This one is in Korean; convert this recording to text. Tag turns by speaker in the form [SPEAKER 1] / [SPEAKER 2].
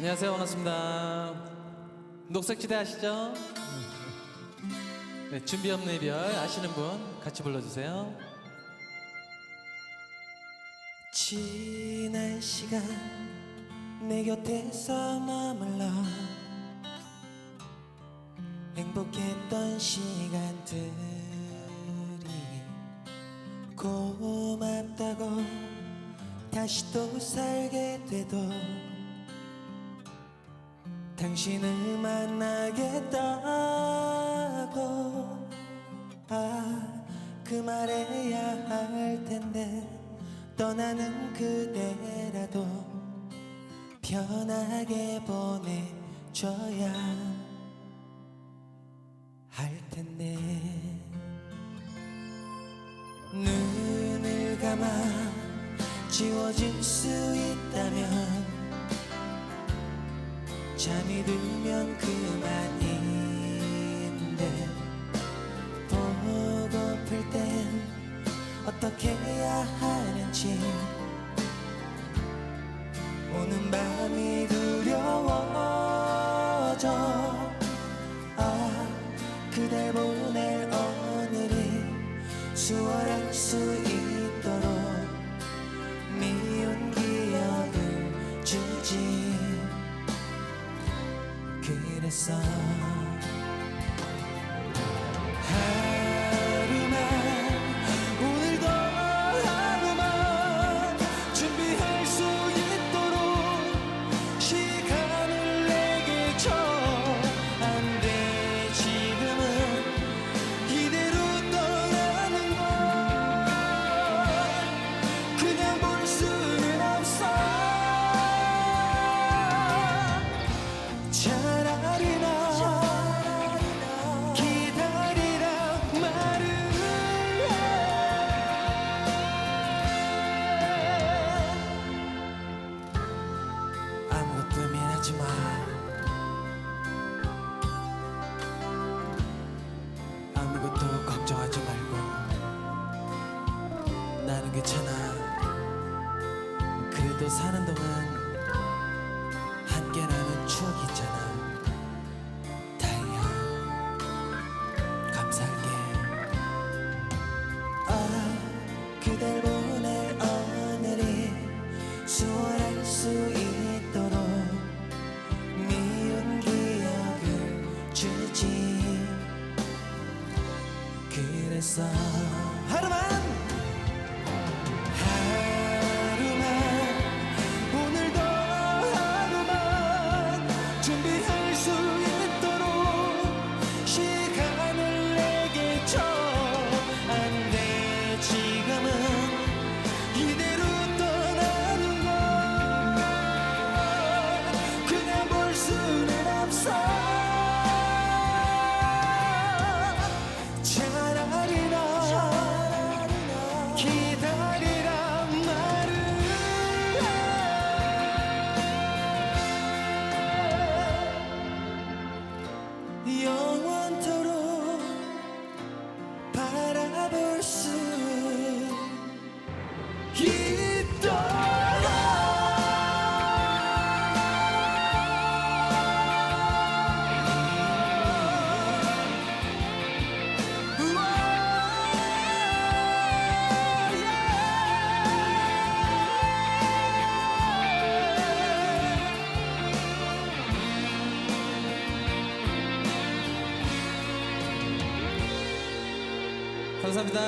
[SPEAKER 1] 안녕하세요. 반갑습니다. 녹색지대 아시죠? 네, 준비 없는 이별 아시는 분 같이 불러주세요.
[SPEAKER 2] 지난 시간 내 곁에서 머물러 행복했던 시간들이 고맙다고 다시 또 살게 돼도 당신을 만나겠다고. 아 그 말해야 할 텐데 떠나는 그대라도 편하게 보내줘야 할 텐데. 눈을 감아 지워질 수 있다면 잠이 들면 그만인데 보고플 땐 어떻게 해야 하는지 오는 밤이 두려워져. 아 그댈 보낼 오늘이 수월할 수 그랬어 미안하지 마 아무것도 걱정하지 말고 나는 괜찮아. 그래도 사는 동안 함께라는 추억이 있잖아. 다이아 감사할게. 아 그댈 그
[SPEAKER 1] 감사합니다.